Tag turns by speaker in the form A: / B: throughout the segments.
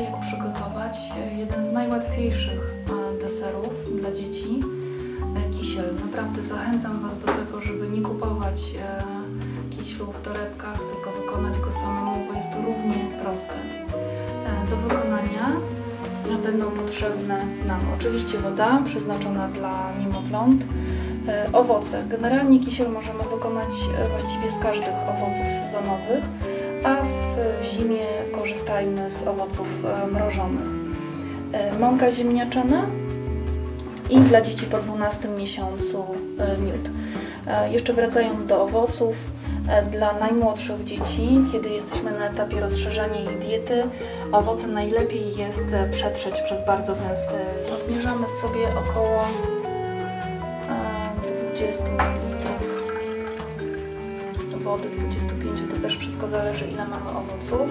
A: Jak przygotować jeden z najłatwiejszych e, deserów dla dzieci, e, kisiel. Naprawdę zachęcam Was do tego, żeby nie kupować e, kiślu w torebkach, tylko wykonać go samemu, bo jest to równie proste. E, Do wykonania będą potrzebne nam oczywiście woda przeznaczona dla niemowląt, e, owoce. Generalnie kisiel możemy wykonać e, właściwie z każdych owoców sezonowych, a w zimie korzystajmy z owoców e, mrożonych. E, Mąka ziemniaczana i dla dzieci po 12 miesiącu e, miód. Jeszcze wracając do owoców, dla najmłodszych dzieci, kiedy jesteśmy na etapie rozszerzania ich diety, owoce najlepiej jest przetrzeć przez bardzo gęsty. Odmierzamy sobie około e, 20 ml wody, 25, to też wszystko zależy ile mamy owoców.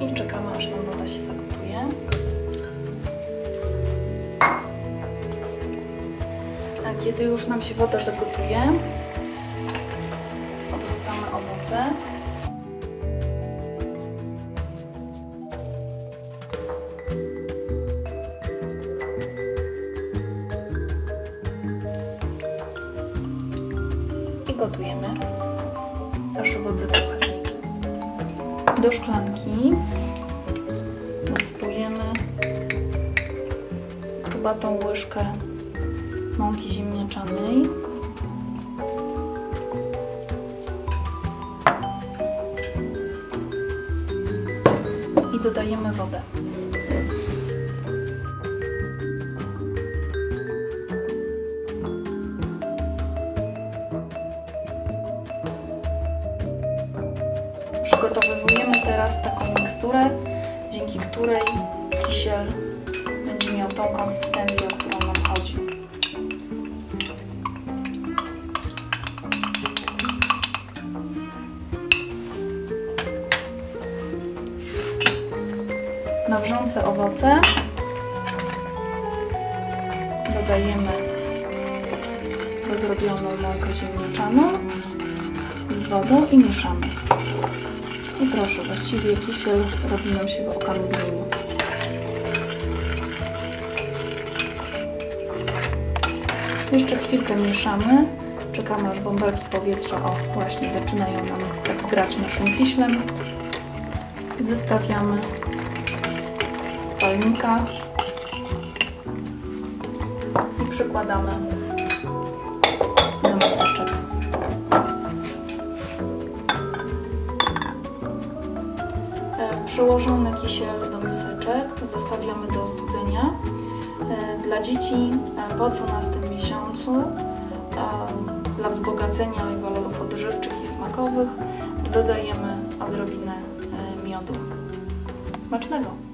A: I czekamy aż nam woda się zagotuje. A kiedy już nam się woda zagotuje, odrzucamy owoce. Gotujemy aż owoce puchną. Do szklanki nasypujemy czubatą łyżkę mąki ziemniaczanej. I dodajemy wodę. Przygotowujemy teraz taką miksturę, dzięki której kisiel będzie miał tą konsystencję, o którą nam chodzi. Na wrzące owoce dodajemy rozrobioną mąkę ziemniaczaną z wodą i mieszamy. I proszę, właściwie kisiel robi nam się w okamgnieniu. Jeszcze chwilkę mieszamy. Czekamy aż bąbelki powietrza o właśnie zaczynają nam tak grać naszym kiślem. Zestawiamy z palnika i przykładamy Przyłożony kisiel do miseczek zostawiamy do ostudzenia. E, Dla dzieci e, po 12 miesiącu e, dla wzbogacenia walorów odżywczych i smakowych dodajemy odrobinę miodu. Smacznego!